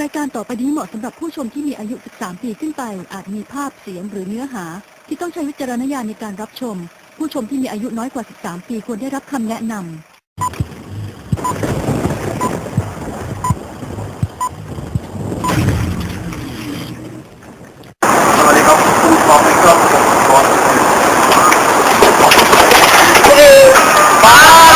รายการต่อไปนี้เหมาะสำหรับผู้ชมที่มีอายุ 13 ปีขึ้นไป อาจมีภาพเสียงหรือเนื้อหา ที่ต้องใช้วิจารณญาณในการรับชม ผู้ชมที่มีอายุน้อยกว่า 13 ปีควรได้รับคำแนะนำ สวัสดีครับคุณฟองในครับผมฟองเออป้า